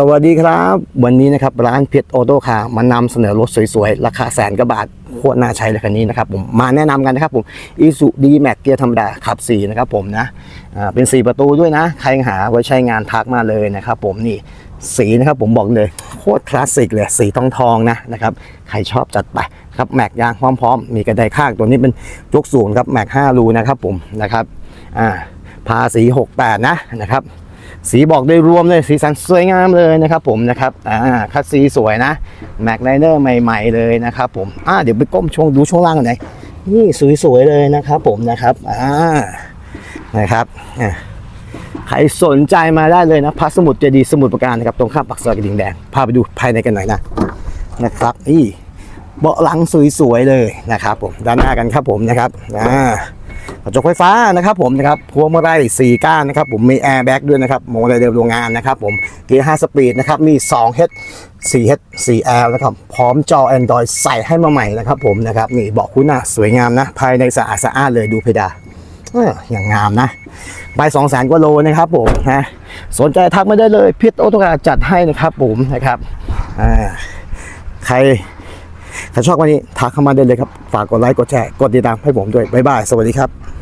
สวัสดีครับ วันนี้นะครับร้านเพชรออโต้คาร์มานำเสนอรถสวยๆ ราคาแสนกว่าบาทโคตรน่าใช้เลยคันนี้นะครับผมมาแนะนำกันนะครับผมอีสุดีแม็กเกียร์ธรรมดาขับ 4 นะครับผมนะอ่าเป็น 4 ประตูด้วยนะ ใครหาไว้ใช้งานทักมาเลยนะครับผมนี่สีนะครับผมบอกเลยโคตรคลาสสิกเลยสีทองทองนะนะครับใครชอบจัดไปครับแม็กยางพร้อมๆ มีกระไดข้างตัวนี้เป็นยกสูงครับแม็ก5รูนะครับผมนะครับอ่าภาษี68นะนะครับ สีบอกได้รวมเลยสีสันสวยงามเลยนะครับผมนะครับอ่าคัดซีสวยนะแม็กไนเนอร์ใหม่ ๆ เลยนะครับผมอ่าเดี๋ยวไปก้มช่วงดูช่วงล่างกันหน่อยนี่สวยๆเลยนะครับผมนะครับอ่านะครับอะใครสนใจมาได้เลยนะพัสมุดเจดีสมุดประการนะครับตรงข้ามปากซอยกระดิ่งแดงพาไปดูภายในกันหน่อยนะนะครับนี่เบาะหลังสวยๆเลยนะครับผมด้านหน้ากันครับผมนะครับอ่า ระจกไฟฟ้านะครับผมนะครับพวงมาลัยสี่ก้านนะครับผมมีแอร์แบ็กด้วยนะครับโมเดลเดิมโรงงานนะครับผมเกียร์5สปีดนะครับมี2 H 4 H 4 L นะครับพร้อมจอ Android ใส่ให้มาใหม่นะครับผมนะครับนี่เบาะคู่หน้าสวยงามนะ ภายในสะอาดสะอาดเลยดูเพดานอย่างงามนะใบสองแสนกว่าโลนะครับผมนะสนใจทักมาได้เลยพิษโอตการจัดให้นะครับผมนะครับใครถ้าชอบวันนี้ทักเข้ามาได้เลยครับ ฝากกดไลค์กดแชร์กดติดตามให้ผมด้วย บ๊ายบาย สวัสดีครับ